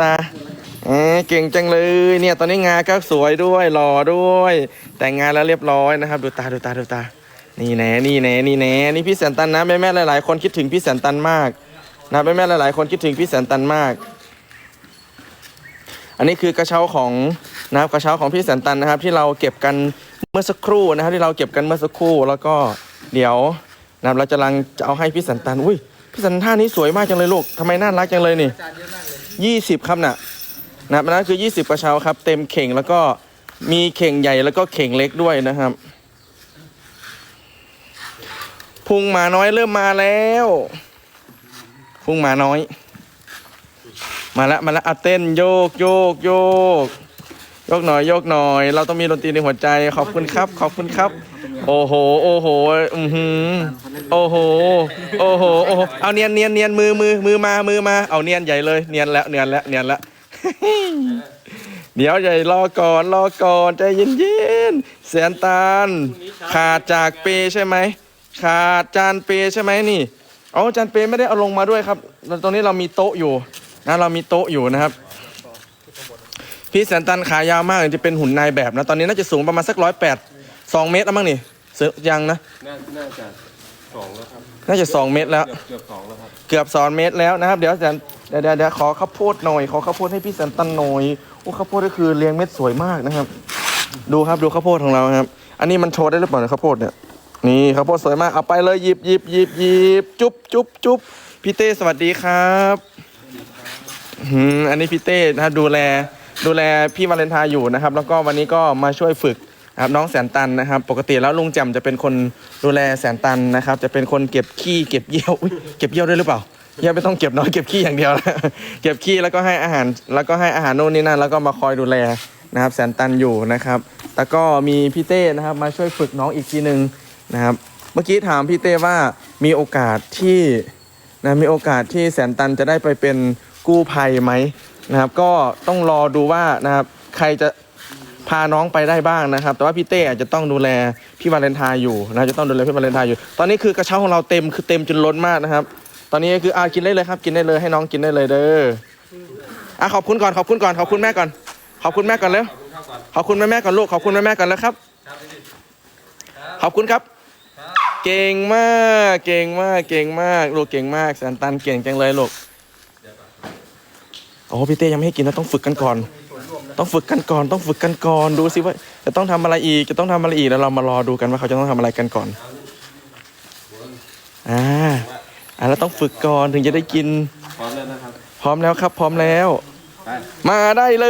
ตาเอ๊ะเก่งจังเลยเนี่ยตอนนี้งาก็สวยด้วยหล่อด้วย แต่งงานแล้วเรียบร้อยนะครับ ดูตาดูตาดูตา นี่แน่นี่แน่นี่แน่นี่พี่แสนตันนะแม่แม่หลายๆ คนคิดถึงพี่แสนตันมากนะแม่แม่หลายๆ คนคิดถึงพี่แสนตันมาก อันนี้คือกระเช้าของนะครับกระเช้าของพี่แสนตันนะครับ ที่เราเก็บกันเมื่อสักครู่นะครับ ที่เราเก็บกันเมื่อสักครู่แล้วก็เดี๋ยวนะครับเราจะลังจะเอาให้พี่แสนตันอุ้ยพี่แสนท่านี้สวยมากจังเลยลูกทำไมน่ารักจังเลยนี่ ยี่สิบครับน่ะนะครับอันนั้นคือ 20 กระเช้าครับ เต็มเข่งแล้วก็มีเข่งใหญ่แล้วก็เข่งเล็กด้วยนะครับพุงหมาน้อยเริ่มมาแล้วพุงหมาน้อย มาแล้วมาแล้วอะเต้นโยกโยกโยกโยกหน่อยโยกหน่อย เราต้องมีดนตรีในหัวใจขอบคุณครับ ขอบคุณครับ โอ้โห โอ้โห อือหือโอ้โห โอ้โห โอ้โห เอาเนียนเนียนเนียนมือมือมือมา มือมา เอาเนียนใหญ่เลย เนียนแล้ว เนียนแล้ว เนียนแล้ว เดี๋ยวใหญ่รอก่อน รอก่อนใจเย็นเย็นๆแสนตาล ขาดจากเปใช่ไหม ขาดจานเปใช่ไหมนี่อ๋อจานเปไม่ได้เอาลงมาด้วยครับ ตรงนี้เรามีโต๊ะอยู่นะเรามีโต๊ะอยู่นะครับพี่แสนตันขายาวมากเลยจะเป็นหุ่นนายแบบนะ ตอนนี้น่าจะสูงประมาณสักร้อยแปดสองเมตรแล้วมั้งนี่ เสือยังนะ น่าน่าจะสองแล้วครับน่าจะสองเมตรแล้ว เกือบเกือบสองแล้วครับเกือบสองเมตรแล้วนะครับ เดี๋ยวอาจารย์เดี๋ยวเดี๋ยวเดี๋ยวขอข้าวโพดหน่อย ขอข้าวโพดให้พี่แสนตันหน่อย โอ้ข้าวโพดก็คือเรียงเม็ดสวยมากนะครับ ดูครับดูข้าวโพดของเราครับ อันนี้มันโชว์ได้หรือเปล่าเนี่ยข้าวโพดเนี่ย นี่ข้าวโพดสวยมาก เอาไปเลยหยิบหยิบหยิบหยิบจุ๊บจุ๊บจุ๊บพี่เต้สวัสดีครับอืมอันนี้พี่เต้นะครับดูแลดูแลพี่วาเลนไทน์อยู่นะครับ แล้วก็วันนี้ก็มาช่วยฝึกนะ ครับน้องแสนตันนะครับ ปกติแล้วลุงแจ่มจะเป็นคนดูแลแสนตันนะครับ จะเป็นคนเก็บขี้เก็บเยี่ยวอุ๊ยเก็บเยี่ยวด้วยหรือเปล่าเยี่ยวไม่ต้องเก็บน้อยเก็บขี้อย่างเดียวนะเก็บขี้แล้วก็ให้อาหารแล้วก็ให้อาหารโน่นนี่นั่นแล้วก็มาคอยดูแลนะครับ แสนตันอยู่นะครับแล้วก็มีพี่เต้นะครับมาช่วยฝึกน้องอีกทีหนึ่งนะครับ เมื่อกี้ถามพี่เต้ว่ามีโอกาสที่นะมีโอกาสที่แสนตันจะได้ไปเป็นกู้ภัยไหมนะครับ ก็ต้องรอดูว่านะครับใครจะ พาน้องไปได้บ้างนะครับ แต่ว่าพี่เต้อาจจะต้องดูแลพี่วาเลนไทน์อยู่นะจะต้องดูแลพี่วาเลนไทน์อยู่ ตอนนี้คือกระเช้าของเราเต็มคือเต็มจนล้นมากนะครับ ตอนนี้คืออ่ากินได้เลยครับ กินได้เลยให้น้องกินได้เลยเด้ออะขอบคุณก่อนขอบคุณก่อนขอบคุณแม่ก่อน ขอบคุณแม่ก่อนเร็วขอบคุณแม่แม่ก่อนลูกขอบคุณแม่แม่ก่อนแล้วครับ ขอบคุณครับ เก่งมากเก่งมากเก่งมากลูกเก่งมากแสนตันเก่งจังเลยลูกโอ้พี่เต้ยังไม่ให้กินนะต้องฝึกกันก่อน ต้องฝึกกันก่อน ต้องฝึกกันก่อนดูสิว่า จะต้องทำอะไรอีก จะต้องทำอะไรอีกแล้วเรามารอดูกันว่าเขาจะต้องทำอะไรกันก่อนอ่าอ่าแล้วต้องฝึกก่อนถึงจะได้กิน พร้อมแล้วนะครับ พร้อมแล้วครับ พร้อมแล้วไปมาได้เล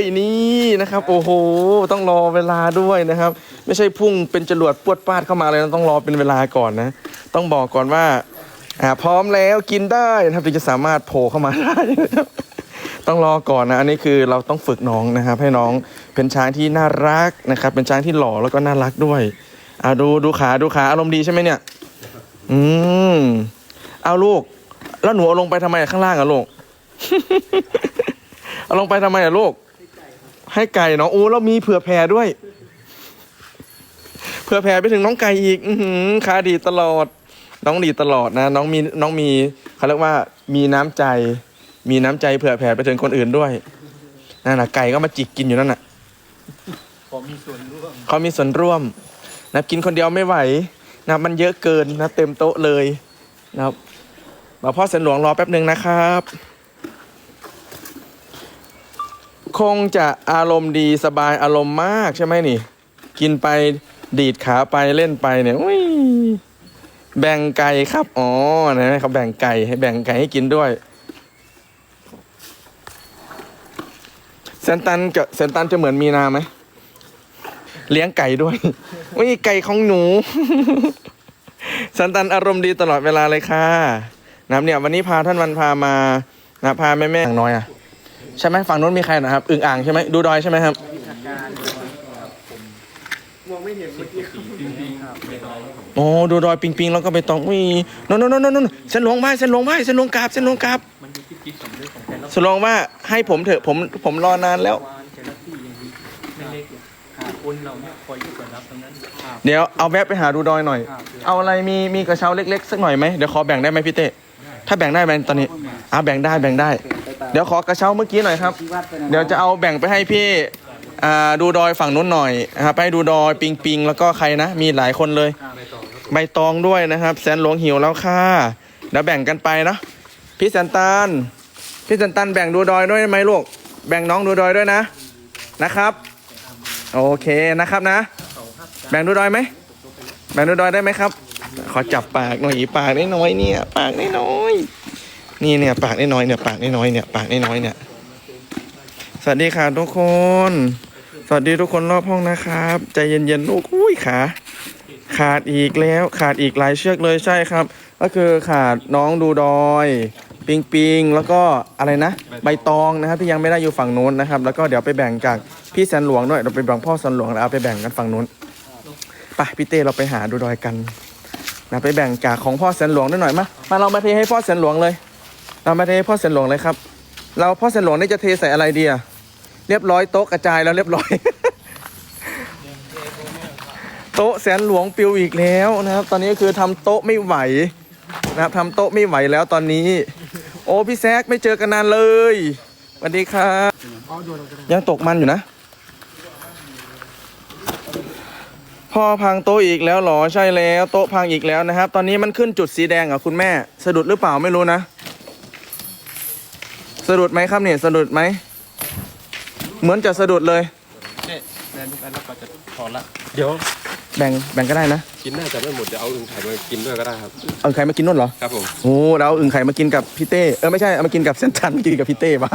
ยนี่นะครับ โอ้โห ต้องรอเวลาด้วยนะครับ ไม่ใช่พุ่งเป็นจรวดปวดปาดเข้ามาเลยนะต้องรอเป็นเวลาก่อนนะ ต้องบอกก่อนว่าอ่าพร้อมแล้วกินได้นะครับถึงจะสามารถโผล่เข้ามาได้นะครับ ต้องรอก่อนนะ อันนี้คือเราต้องฝึกน้องนะครับ ให้น้องเป็นช้างที่น่ารักนะครับ เป็นช้างที่หล่อแล้วก็น่ารักด้วยอ่าดูดูขาดูขาอารมณ์ดีใช่ไหมเนี่ย อืมเอาลูก แล้วหนูเอาลงไปทำไมข้างล่างอะลูก เอาลงไปทำไมอะลูก ให้ไก่เนาะโอ้แล้วมีเผื่อแผ่ด้วย เผื่อแผ่ไปถึงน้องไก่อีก อืขาดีตลอด น้องดีตลอดนะ น้องมีน้องมีเขาเรียกว่ามีน้ำใจ มีน้ำใจเผื่อแผ่ไปถึงคนอื่นด้วยนั่นน่ะไก่ก็มาจิกกินอยู่นั่นน่ะผมมีส่วนร่วมเขามีส่วนร่วม นะกินคนเดียวไม่ไหว นะมันเยอะเกินนะเต็มโต๊ะเลยนะครับมาพ่อเสนหลวงรอแป๊บหนึ่งนะครับ คงจะอารมณ์ดีสบายอารมณ์มากใช่ไหมนี่ กินไปดีดขาไปเล่นไปเนี่ยอุ้ยแบ่งไก่ครับ อ๋อนะเขาแบ่งไก่ให้แบ่งไก่ให้กินด้วย ซนตันกับเซนตันจะเหมือนมีนาไหม เลี้ยงไก่ด้วยอุ้ยไก่ของหนูสันตันอารมณ์ดีตลอดเวลาเลยค่ะนะครับเนี่ยวันนี้พาท่านวันพามานะพาแม่แม่อย่งน้อยอะใช่ไหมฝั่งนู้นมีใครนะครับอึ่งอ่างใช่ไหมดูดอยใช่ไหมครับมองไม่เห็นเมื่อกี้โอ้ดูดอยปิงปิงแล้วก็ไปตองอุ้ยนนนนนนน่นเส้นหลงไหว้เส้นหลงไหว้เส้นหลงกราบเส้นหลงกราบมันอยู่ที่จิตสำนึกของ สนหลวงว่าให้ผมเถอะผมผมรอนานแล้ววานแต่ละที่อย่างนี้ไม่เล็กหรอกหาคนเราเนี่ยคอยอยู่กับรับตรงนั้นครับเดี๋ยวเอาแวะไปหาดูดอยหน่อย เอาอะไรมีมีกระเช้าเล็กๆสักหน่อยไหมเดี๋ยวขอแบ่งได้ไหมพี่เต้ถ้าแบ่งได้ไหมตอนนี้อ่าแบ่งได้แบ่งได้ไปตาเดี๋ยวขอกระเช้าเมื่อกี้หน่อยครับเดี๋ยวจะเอาแบ่งไปให้พี่อ่าดูดอยฝั่งนู้นหน่อยนะครับไปดูดอยปิงปิงแล้วก็ใครนะ มีหลายคนเลย ใบตองด้วยนะครับ แสนหลวงหิวแล้วค่ะเดี๋ยวแบ่งกันไปนะพี่แสนตัน พี่แสนตันแบ่งดูดอยด้วยไหมลูก แบ่งน้องดูดอยด้วยนะ นะครับ โอเคนะครับนะ แบ่งดูดอยไหม แบ่งดูดอยได้ไหมครับ ขอจับปากหน่อยปากน้อยเนี่ย ปากน้อยนี่เนี่ยปากน้อยเนี่ยปากน้อยเนี่ยปากน้อยเนี่ย สวัสดีค่ะทุกคน สวัสดีทุกคนรอบห้องนะครับ ใจเย็นๆลูกอุ้ยขาขาดอีกแล้วขาดอีกหลายเชือกเลยใช่ครับ ก็คือขาดน้องดูดอย ปิงปิงแล้วก็อะไรนะ ใบตองนะครับที่ยังไม่ได้อยู่ฝั่งนู้นนะครับ แล้วก็เดี๋ยวไปแบ่งจากพี่แสนหลวงด้วยเราไปแบ่งพ่อแสนหลวงแล้วเอาไปแบ่งกันฝั่งนู้นไปพี่เต้เราไปหาดูดอยกันนะไปแบ่งจากของพ่อแสนหลวงด้วยหน่อยมามาเรามาเทให้พ่อแสนหลวงเลย เรามาเทให้พ่อแสนหลวงเลยครับ เราพ่อแสนหลวงนี่จะเทใส่อะไรดีอะเรียบร้อยโต๊ะกระจายแล้วเรียบร้อย โต๊ะแสนหลวงปิวอีกแล้วนะครับ ตอนนี้ก็คือทำโต๊ะไม่ไหวนะครับทำโต๊ะไม่ไหวแล้วตอนนี้ โอ้พี่แซกไม่เจอกันนานเลยสวัสดีครับยังตกมันอยู่นะ พ่อพังโต๊ะอีกแล้วเหรอใช่แล้วโต๊ะพังอีกแล้วนะครับ ตอนนี้มันขึ้นจุดสีแดงอะคุณแม่ สะดุดหรือเปล่าไม่รู้นะ สะดุดไหมครับเนี่ยสะดุดไหมเหมือนจะสะดุดเลยเนี่ยแล้วก็จะถอนละเดี๋ยว แบ่งแบ่งก็ได้นะ กินน่าจะไม่หมดเดี๋ยวเอาอึ่งไข่มากินด้วยก็ได้ครับ เอาอึ่งไข่มากินนู่นเหรอ ครับผมโอ้เราเอาอึ่งไข่มากินกับพี่เต้เออไม่ใช่เอามากินกับเซนชันกินกับพี่เต้ปะ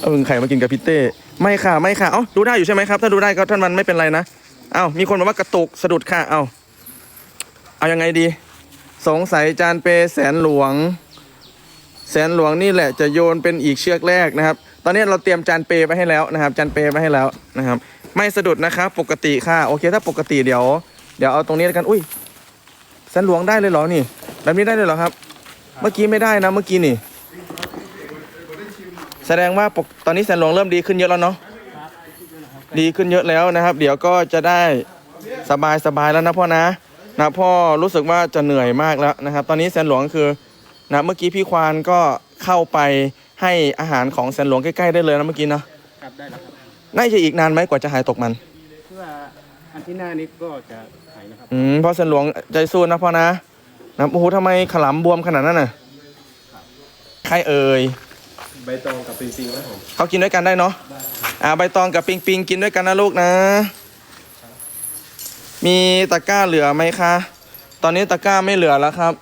เอาอึ่งไข่มากินกับพี่เต้ไม่ค่ะไม่ค่ะเอ้าดูได้อยู่ใช่ไหมครับถ้าดูได้ก็ท่านมันไม่เป็นไรนะเอ้ามีคนบอกว่ากระตุกสะดุดค่ะเอ้าเอายังไงดี สงสัยจานเปแสนหลวง แสนหลวงนี่แหละจะโยนเป็นอีกเชือกแรกนะครับ ตอนนี้เราเตรียมจานเปไปให้แล้วนะครับ จานเปไปให้แล้วนะครับ ไม่สะดุดนะครับปกติค่ะ โอเค ถ้าปกติเดี๋ยว เดี๋ยวเอาตรงนี้แล้วกันอุ้ยแสนหลวงได้เลยเหรอนี่แบบนี้ได้เลยเหรอครับ เมื่อกี้ไม่ได้นะเมื่อกี้นี่ แสดงว่าปกตอนนี้แสนหลวงเริ่มดีขึ้นเยอะแล้วเนาะดีขึ้นเยอะแล้วนะครับ เดี๋ยวก็จะได้สบายสบายแล้วนะพ่อนะนะพ่อรู้สึกว่าจะเหนื่อยมากแล้วนะครับ ตอนนี้แสนหลวงคือนะเมื่อกี้พี่ควานก็เข้าไปให้อาหารของแสนหลวงใกล้ๆได้เลยนะเมื่อกี้เนาะครับได้แล้ว น่าจะอีกนานไหมกว่าจะหายตกมันเพื่ออันที่หน้านี้ก็จะหายนะครับ อืมพ่อแสนหลวงใจสู้นะพ่อนะนะโอ้โหทำไมขลำบวมขนาดนั้นน่ะใครเอ่ยใบตองกับปิงปิงครับผมเขากินด้วยกันได้เนาะอ่าใบตองกับปิงปิงกินด้วยกันนะลูกนะ มีตะกร้าเหลือไหมคะ ตอนนี้ตะกร้าไม่เหลือแล้วครับ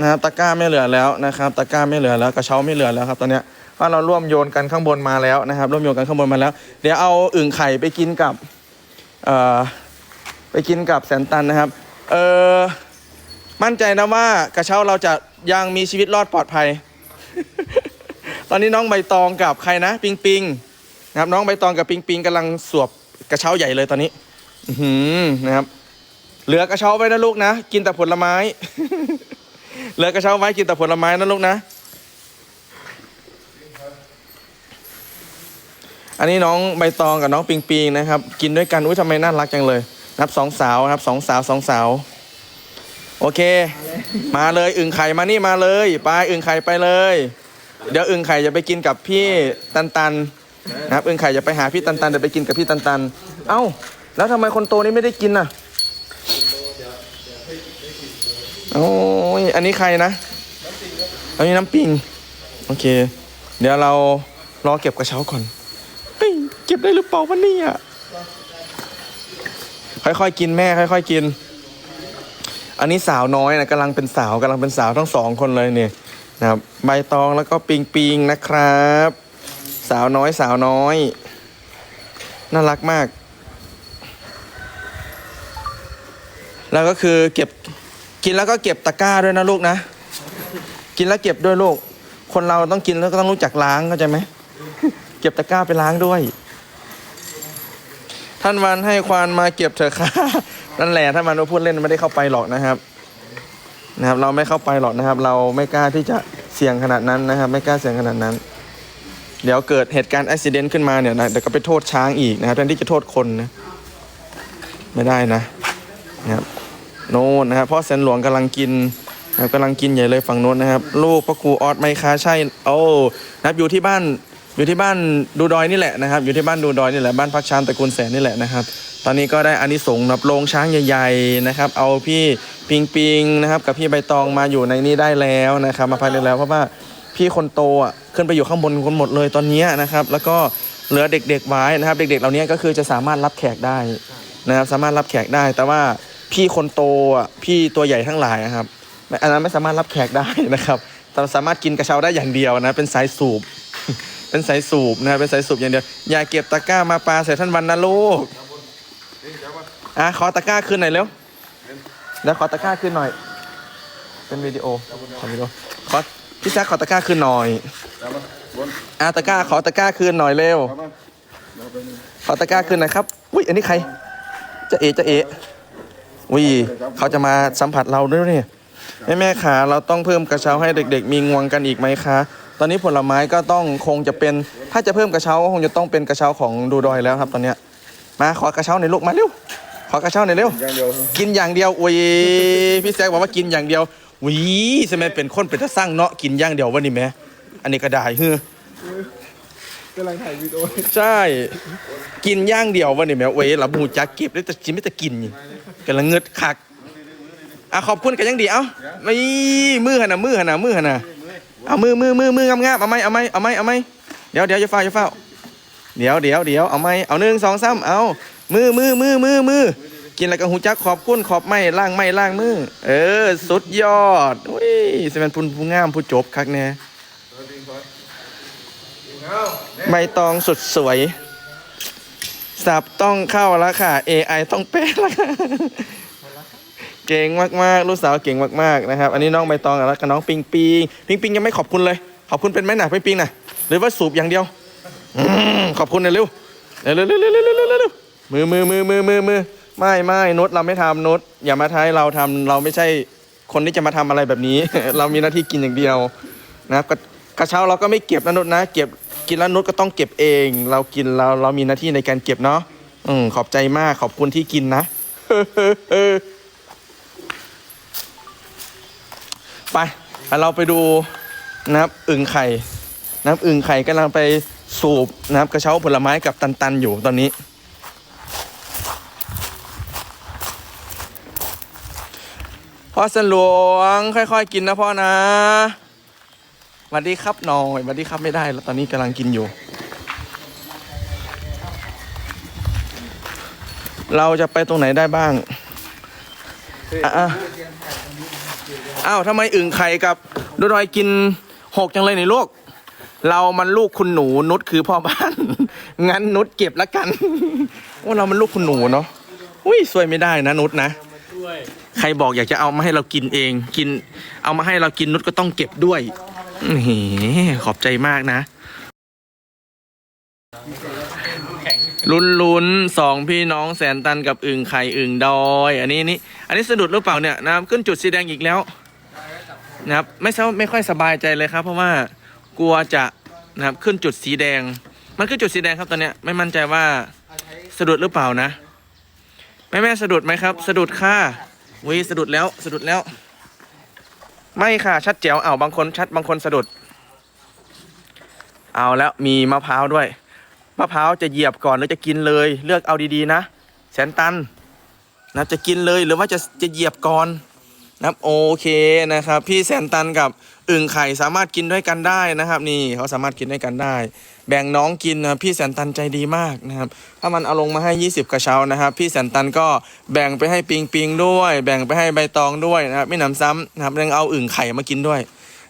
นะครับตะกร้าไม่เหลือแล้วนะครับ ตะกร้าไม่เหลือแล้วกระเช้าไม่เหลือแล้วครับ ตอนเนี้ย เพราเราร่วมโยนกันข้างบนมาแล้วนะครับ ร่วมโยนกันข้างบนมาแล้ว เดี๋ยวเอาอึ่งไข่ไปกินกับเอ่อไปกินกับแสนตันนะครับเออมั่นใจนะว่ากระเช้าเราจะยังมีชีวิตรอดปลอดภัย ตอนนี้น้องใบตองกับใครนะ ปิงปิงนะครับ น้องใบตองกับปิงปิงกำลังสวบกระเช้าใหญ่เลยตอนนี้อือนะครับ เหลือกระเช้าไว้นะลูกนะ กินแต่ผลไม้ เหลือกระเช้าไว้กินแต่ผลไม้นะลูกนะ อันนี้น้องใบตองกับน้องปิงปิงนะครับ กินด้วยกันอุ้ยทำไมน่ารักจังเลยนับสองสาวนะครับสองสาวสองสาว โอเค มาเลยอึ่งไข่มานี่มาเลยไปอึ่งไข่ไปเลย เดี๋ยวอึ่งไข่จะไปกินกับพี่ตันตันนะครับอึ่งไข่จะไปหาพี่ตันตันเดี๋ยวไปกินกับพี่ตันตัน เอ้า แล้วทำไมคนโตนี่ไม่ได้กินน่ะโอ้ยอันนี้ใครนะอันนี้น้ำปิงโอเค เดี๋ยวเรารอเก็บกระเช้าก่อน เก็บได้หรือเปล่าวันนี้อะค่อยๆกินแม่ค่อย ๆ กิน อันนี้สาวน้อยนะกำลังเป็นสาวกำลังเป็นสาวทั้งสองคนเลยเนี่ยนะครับใบตองแล้วก็ปิงปิงนะครับ สาวน้อยสาวน้อย น่ารักมาก แล้วก็คือเก็บกินแล้วก็เก็บตะกร้าด้วยนะลูกนะ กินแล้วเก็บด้วยลูก คนเราต้องกินแล้วก็ต้องรู้จักล้างเข้าใจไหม เก็บตะกร้าไปล้างด้วย ท่านวันให้ควานมาเก็บเถอะค่ะนั่นแหละท่านวันว่าพูดเล่นไม่ได้เข้าไปหรอกนะครับนะครับ เราไม่เข้าไปหรอกนะครับ เราไม่กล้าที่จะเสี่ยงขนาดนั้นนะครับ ไม่กล้าเสี่ยงขนาดนั้น เดี๋ยวเกิดเหตุการณ์อุบิเหตุขึ้นมาเนี่ยนะเดี๋ยวก็ไปโทษช้างอีกนะครับแทนที่จะโทษคนนะไม่ได้นะนะครับโน่นนะครับพ่อแสนหลวงกำลังกินนะครับกำลังกินใหญ่เลยฝั่งโน้นนะครับ ลูกพระครูออสไมค้าใช่โอ้นะครับอยู่ที่บ้าน อยู่ที่บ้านดูดอยนี่แหละนะครับ อยู่ที่บ้านดูดอยนี่แหละบ้านพักช้างตระกูลแสนนี่แหละนะครับ ตอนนี้ก็ได้อานิสงส์แบบโรงช้างใหญ่ ๆนะครับ เอาพี่ปิงปิงนะครับ กับพี่ใบตองมาอยู่ในนี้ได้แล้วนะครับ มาพักได้แล้วเพราะว่าพี่คนโตอะขึ้นไปอยู่ข้างบนคนหมดเลยตอนนี้นะครับ แล้วก็เหลือเด็กๆไว้นะครับ เด็ก ๆ เหล่านี้ก็คือจะสามารถรับแขกได้นะครับสามารถรับแขกได้ แต่ว่าพี่คนโตอะพี่ตัวใหญ่ทั้งหลายอะครับไม่อันนั้นไม่สามารถรับแขกได้นะครับแต่สามารถกินกระเช้าได้อย่างเดียวนะเป็นสายสูบ เป็นสายสูบนะครับเป็นสายสูบอย่างเดียวอย่าเก็บตะกร้ามาปลาใส่ท่านวันนะลูกอะขอตะกร้าขึ้นหน่อยเร็วเดี๋ยวขอตะกร้าขึ้นหน่อย เป็นวิดีโอขอวิดีโอขอพี่แซคขอตะกร้าขึ้นหน่อยอะตะกร้าขอตะกร้าขึ้นหน่อยเร็วขอตะกร้าขึ้นหน่อยครับอุ้ยอันนี้ใคร จะเอจะเออุ้ยเขาจะมาสัมผัสเราด้วยเนี่ยแม่แม่ขาเราต้องเพิ่มกระเช้าให้เด็ก ๆ มีงวงกันอีกไหมคะ ตอนนี้ผลไม้ก็ต้องคงจะเป็นถ้าจะเพิ่มกระเช้าก็คงจะต้องเป็นกระเช้าของดูดอยแล้วครับ ตอนเนี้ยมาขอกระเช้าหน่อยลูกมาเร็วขอกระเช้าหน่อยเร็วกินอย่างเดียวอุ้ยพี่แซกบอกว่ากินอย่างเดียวอุ้ยใช่ไหมเป็นคนเป็นตะสร้างเนาะกินอย่างเดียววันนี้แม่อันนี้ก็ได้เฮ้อกำลังถ่ายวิดีโอใช่ กินอย่างเดียววันนี้แม่เว้ยเราบูจักเก็บแล้วแต่จิไม่แต่กินนี่กำลังเงึดคักอะขอบคุณกันยังดีเอ้าไม่มือหนนะมือหนนะมือหนนะ เอามือมือมือมืองามๆเอาไหมเอาไหมเอาไหมเอาไหมเดี๋ยวเดี๋ยวอย่าเฝ้าอย่าเฝ้าเดี๋ยวเดี๋ยวเดี๋ยวเอาไหมเอาหนึ่งสองสามเอามือมือมือมือมือกินแล้วก็หูจักขอบคุณขอบไม่ล่างไม่ล่างมือ เออ สุดยอดอุ้ยสิเปนผู้ผู้งามผู้จบคักแน่ใบตองสุดสวยสับต้องเข้าแล้วค่ะ AI ต้องเป๊ะแล้วค่ะ เก่งมากๆ ลูกสาวเก่งมากๆนะครับ อันนี้น้องใบตองกับน้องปิงปิงปิงปิงยังไม่ขอบคุณเลย ขอบคุณเป็นไหมหน่ะปิงปิงน่ะหรือว่าสูบอย่างเดียวขอบคุณนะเร็วเร็วเร็วเร็วเร็วเร็วมือมือมือมือมือมือไม่ไม่นุชเราไม่ทำนุชอย่ามาท้ายเราทำเราไม่ใช่คนที่จะมาทำอะไรแบบนี้ เรามีหน้าที่กินอย่างเดียวนะครับกระเช้าเราก็ไม่เก็บนะนุนะ เก็บกินแล้วนุชก็ต้องเก็บเอง เรากินเราเรามีหน้าที่ในการเก็บเนาะอืมขอบใจมากขอบคุณที่กินนะ ไปเราไปดูนะครับอึ่งไข่นะครับอึ่งไข่กำลังไปสูบนะครับกระเช้าผลไม้กับตันๆอยู่ตอนนี้ พ่อสนหลวงค่อยๆกินนะพ่อนะสวัสดีครับหน่อยสวัสดีครับไม่ได้แล้วตอนนี้กำลังกินอยู่ เราจะไปตรงไหนได้บ้างอะ อ้าวทำไมอึ่งไข่กับดดอยกินหกจังเลยในโลก เรามันลูกคุณหนูนุชคือพ่อบ้าน งั้นนุชเก็บละกันว่าเรามันลูกคุณหนูเนาะอุ้ยสวยไม่ได้นะนุชนะด้วยใครบอกอยากจะเอามาให้เรากินเองกิน เอามาให้เรากินนุชก็ต้องเก็บด้วยนี่ขอบใจมากนะลุ้นลุ้นๆสองพี่น้องแสนตันกับอึ่งไข่อึ่งดอย อันนี้นี่อันนี้สะดุดหรือเปล่าเนี่ยนะครับขึ้นจุดสีแดงอีกแล้ว นะครับไม่ใช่ไม่ค่อยสบายใจเลยครับ เพราะว่ากลัวจะนะครับขึ้นจุดสีแดง มันขึ้นจุดสีแดงครับตอนเนี้ยไม่มั่นใจว่าสะดุดหรือเปล่านะแม่แม่สะดุดไหมครับ สะดุดค่ะวิสะดุดแล้วสะดุดแล้ว ไม่ค่ะชัดแจ๋วเอาบางคนชัดบางคนสะดุด เอาแล้วมีมะพร้าวด้วยมะพร้าวจะเหยียบก่อนหรือจะกินเลย เลือกเอาดีๆนะ แสนตันนะจะกินเลยหรือว่าจะจะเหยียบก่อน นะครับโอเคนะครับ พี่แสนตันกับอึ่งไข่สามารถกินด้วยกันได้นะครับ นี่เขาสามารถกินด้วยกันได้ แบ่งน้องกินนะพี่แสนตันใจดีมากนะครับ ถ้ามันเอาลงมาให้ 20 กระเช้านะครับ พี่แสนตันก็แบ่งไปให้ปิงปิงด้วย แบ่งไปให้ใบตองด้วยนะครับไม่หนำซ้ำนะครับยังเอาอึ่งไข่มากินด้วย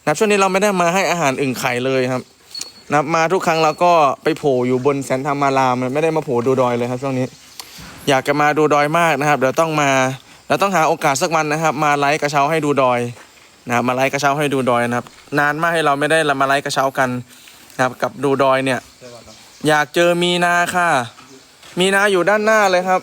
นะครับช่วงนี้เราไม่ได้มาให้อาหารอึ่งไข่เลยครับนับมาทุกครั้งเราก็ไปโผล่อยู่บนแสนธรรมารามไม่ได้มาโผล่ดูดอยเลยครับช่วงนี้ อยากจะมาดูดอยมากนะครับเดี๋ยวต้องมา เราต้องหาโอกาสสักวันนะครับ มาไลฟ์กระเช้าให้ดูดอยนะครับมาไลฟ์กระเช้าให้ดูดอยนะครับ นานมากให้เราไม่ได้มาไลฟ์กระเช้ากันนะครับ กับดูดอยเนี่ย อยากเจอมีนาค่ะ มีนาอยู่ด้านหน้าเลยครับ